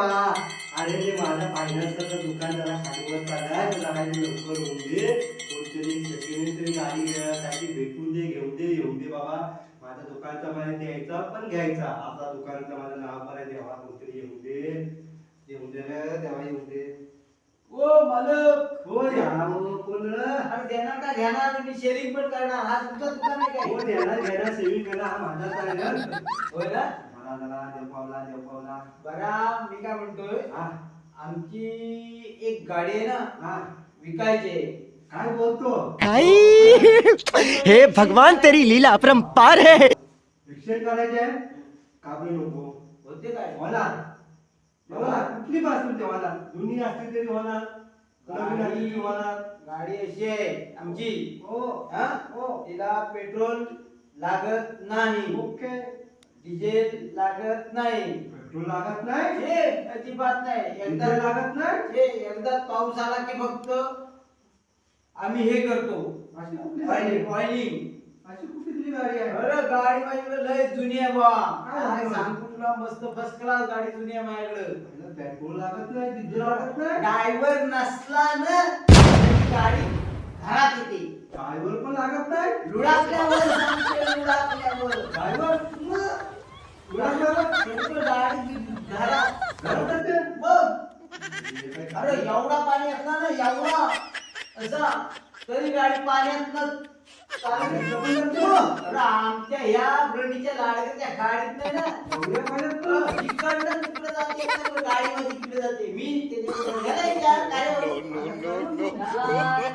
देवा अरे ते माझा फायनान्सचं दुकान जरा खालीवर चाललाय तुला काही लवकर होऊन दे. कोणतरी सेकंड तरी गाडी काही भेटून दे घेऊन दे येऊन दे बाबा. माझ्या दुकानचा मला द्यायचा पण घ्यायचा. आपला दुकानाचं माझं नाव आहे देवा कोणतरी येऊन दे. येऊन दे देवा येऊन दे. ओ मालक! हो हो, कोण? अरे देणार का? घेणार. तुम्ही शेअरिंग पण करणार. हा तुमचा दुकान आहे हो काय देणार. घेणार सेविंग करणार हा माझाच आहे ना. होय ना? मला जरा देव पावला देव पावला बघा मी काय म्हणतोय? हा. आमची एक गाडी आहे ना हा. विकायची आहे. काय बोलतो? हे भगवान तेरी लीला अपरंपार है. शिक्षण करायचे काबळे नको? होते काय? होणार होणार कुठली पासून ते होणार जुनी असली तरी होणार. नवीन असली तरी होणार. गाडी अशी आहे आमची. हो. हा? हो. तिला पेट्रोल लागत नाही. ओके. डिझेल लागत नाही. पेट्रोल लागत नाही? हे अजिबात नाही. एकदा डिझेल लागत नाही? हे एकदा पाऊस आला की फक्त आम्ही हे करतो. अशी कुठली गाडी? आहे? ऑइलिंग अशी कुठली गाडी आहे? अरे गाडी माझ्याकडे लय जुनी आहे बा काय काय म्हणतो? सांगतो तुला मस्त फर्स्ट क्लास गाडी जुनी आहे माझ्याकडे. पेट्रोल लागत नाही डिझेल लागत नाही? ड्रायव्हर नसला ना गाडी घरात येते. ड्रायव्हर पण लागत नाही? सांगते ड्रायव्हर अरे एवढा पाणी असला ना एवढा. असा. तरी गाडी पाण्यात आमच्या ह्या ब्रडीच्या लाडक्याच्या गाडीत नाही ना. तिकडे जाते गाडीमध्ये तिकडे जाते. मी काय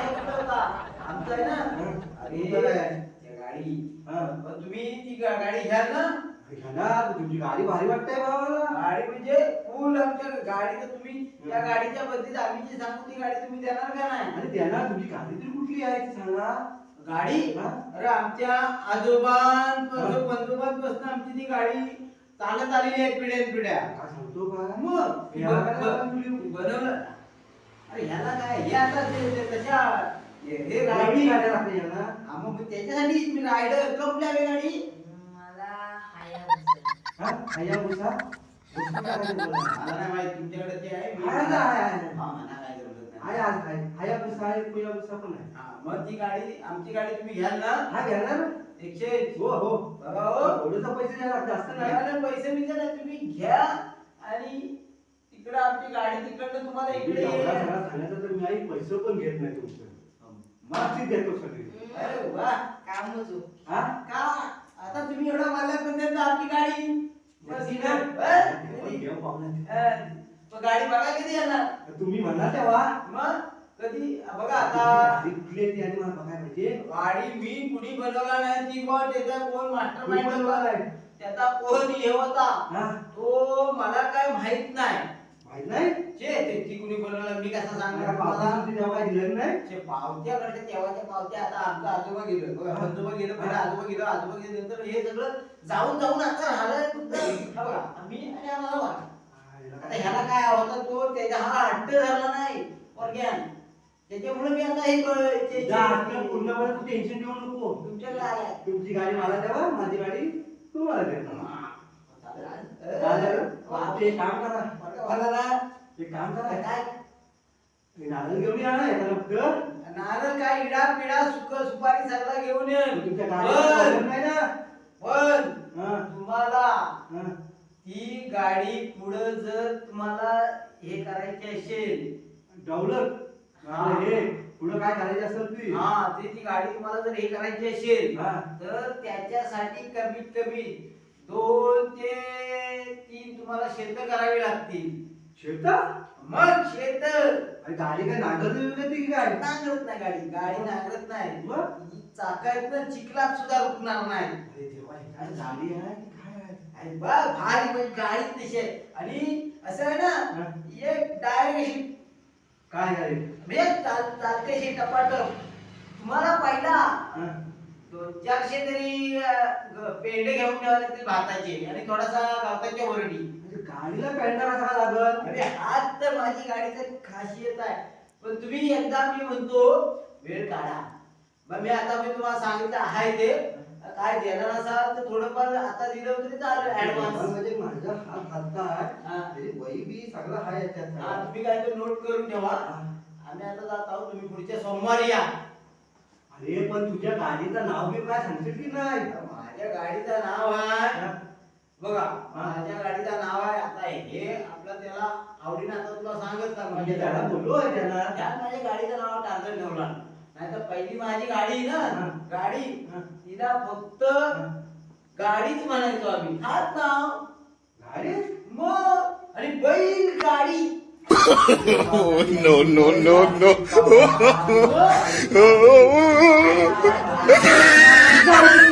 आमचं आहे ना अरे त्या गाडी हा. तुम्ही ती गा- गाडी घ्याल ना तुमची गाडी भारी वाटते बाबाला गाडी म्हणजे फुल आमच्या गाडी तर तुम्ही त्या गाडीच्या बदलीत आम्ही जी सांगू ती गाडी तुम्ही देणार का नाही आणि त्यांना तुमची गाडी तरी कुठली आहे ती सांगा गाडी हा? अरे आमच्या आजोबांपासून पंजोबांपासून आमची ती गाडी चालत आलेली आहे पिढ्यान पिढ्या. सांगतो मग काय ब- बनवली? बनवलं अरे ह्याला काय? हे आता ते- ते कशा? हे हे गाडी गाडी गाड्या लागते यांना हा, मग त्याच्यासाठी मी रायडर कुठल्या आहे गाडी. मला हा? काय नाही माहीत तुमच्याकडे ते आहे मी- आहे ना, आहे, आहे. हा, मला काय नाही. आहे पण आहे. हा, मग ती गाडी आमची गाडी तुम्ही घ्याल ना? हा घेणार एकशे हो हो. बघा हो. थोडंसं पैसे द्यायला जास्त नाही. घ्यायला पैसे बिसे नाही. तुम्ही घ्या आणि तिकडे आमची गाडी तिकडनं तुम्हाला इकडे येईल. सांगायचं तर मी आई पैसे पण घेत नाही तुमचं. मागची देतो सगळी. अरे वा कामच हो. हा? का? आता तुम्ही एवढा मारला पण त्यांचा आपली गाडी. पण अ? घेऊ पाहुणे. अ, मग गाडी बघा कधी येणार. तुम्ही म्हणला तेव्हा. मग? कधी? बघा आता. आहे ती? आधी मला बघायला पाहिजे. गाडी मी कुणी बनवला नाही. ती बॉ त्याचा कोण मास्टर बनवला माइंड आहे? त्याचा कोण हे होता? तो मला काय माहीत नाही. माहीत नाही? छे ते ती कुणी बनवला मी कसं सांगणार ते तेव्हा दिलं नाही? छे पावत्या कडे तेव्हाच्या पावत्या. आता आमचा आजोबा गेलो. बघा, आजोबा गेलो पहिला आजोबा गेलो आजोबा गेलो नंतर हे सगळं जाऊन जाऊन आता राहिलं बघा आणि आम्हाला आता ह्याला काय? होता तो त्याचा हा हट्ट झाला नाही. ऑर्गॅन त्याच्यामुळे मी आता हे ते- जा, आपलं पूर्णपणे तू टेन्शन घेऊ नको. तुमच्याकडे आलाय तुमची गाडी मला द्यावा माझी गाडी तुम्हाला द्या बापरे. ते काम करा. मला एक काम करा. काय? ते नारळ घेऊन या ना एखादा फक्त. नारळ काय इडा पिडा सुक सुपारी सगळा घेऊन ये. तुमच्या गाडीला नाही ना पण हा, तुम्हाला हा. ती गाडी पुढे जर तुम्हाला हे करायची असेल डवलत हा. पुढं काय करायचं असेल ती? हा ते ती गाडी तुम्हाला जर हे करायची असेल हा. तर त्याच्यासाठी कमीत कमी दोन ते तीन तुम्हाला शेत करावी लागतील. शेता? मग शेत. गाडी काय नांगरली वगैरे ती गाडी? नांगरत नाही गाडी गाडी नांगरत नाही. मग? चाकायत चिखलात सुद्धा रुकणार नाही. काय गाडी आहे की भारी म्हणजे गाडी तशी आहे आणि असं आहे. ना एक डायरेक्ट काय गाडी म्हणजे चाल चालते अशी टपाटप. तुम्हाला पहिला. दोन चारशे तरी अं, पेंडे घेऊन ठेवावे लागतील भाताचे आणि थोडासा गवताच्या वरडी म्हणजे गाडीला पेंडर असा लागल. अरे हाच तर माझी गाडीची खासियत आहे. पण तुम्ही एकदा मी म्हणतो वेळ काढा. मग मी आता मी तुम्हाला सांगितलं आहे ते. काय देणार असाल तर थोडंफार आता दिलं तरी चालेल ऍडव्हान्स म्हणजे माझा हात हातचा हा. आहे वही बी सगळं आहे हा याच्यात तुम्ही काय ते नोट करून ठेवा. आम्ही आता जात आहोत तुम्ही पुढच्या सोमवारी या. अरे पण तुझ्या गाडीचं नाव बी काय सांगशील की नाही? माझ्या गाडीचं नाव आहे. बघा माझ्या गाडीचं नाव आहे आता हे. आपलं त्याला आवडीनं आता तुला सांगत का म्हणजे त्याला बोललो आहे त्याला. त्यात माझ्या गाडीचं नाव टार्गेट ठेवला. नाही तर पहिली माझी गाडी ना. गाडी. तिला फक्त गाडीच म्हणायचो आम्ही हाच नाव गाडी मग आणि बैल गाडी no, no, no, no. मग